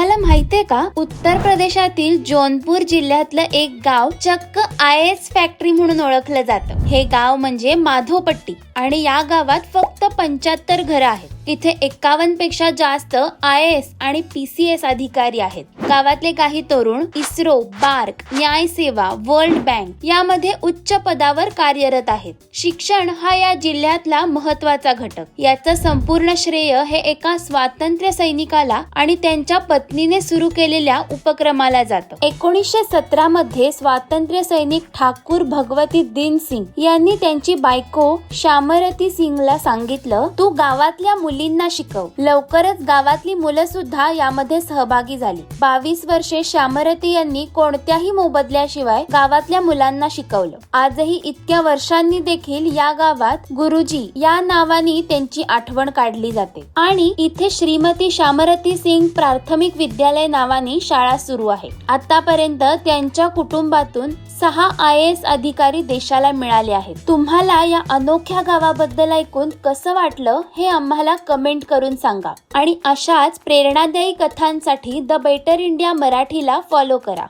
तुम्हाला माहितीये का? उत्तर प्रदेशातील जौनपूर जिल्ह्यातलं एक गाव चक्क आय एस फॅक्टरी म्हणून ओळखलं जातं. हे गाव म्हणजे माधोपट्टी आणि या गावात फक्त पंच्याहत्तर घरं आहेत. इथे एक्कावन्नपेक्षा जास्त आय एस आणि पी सी एस अधिकारी आहेत. गावातले काही तरुण इस्रो बार्क न्याय सेवा वर्ल्ड बँक यामध्ये उच्च पदावर कार्यरत आहेत. शिक्षण हा या जिल्ह्यातला महत्त्वाचा घटक. याचं संपूर्ण श्रेय हे एका स्वातंत्र्य सैनिकाला आणि त्यांच्या पत्नीने सुरू केलेल्या उपक्रमाला जातं. एकोणीसशे सतरा मध्ये स्वातंत्र्य सैनिक ठाकूर भगवती दिन सिंग यांनी त्यांची बायको श्यामरती सिंगला सांगितलं तू गावातल्या मुली मुलींना शिकव. लवकरच गावातली मुलं सुद्धा यामध्ये सहभागी झाली. बावीस वर्षे श्यामरती यांनी कोणत्याही मोबदल्याशिवाय गावातल्या मुलांना शिकवलं. आजही इतक्या वर्षांनी देखील या गावात गुरुजी या नावाने त्यांची आठवण काढली जाते. आणि इथे श्रीमती श्यामरती सिंग प्राथमिक विद्यालय नावाने शाळा सुरू आहे. आतापर्यंत त्यांच्या कुटुंबातून सहा आय एस अधिकारी देशाला मिळाले आहेत. तुम्हाला या अनोख्या गावाबद्दल ऐकून कसं वाटलं हे आम्हाला कमेंट करून सांगा. आणि अशाच प्रेरणादायी कथांसाठी द बेटर इंडिया मराठीला फॉलो करा.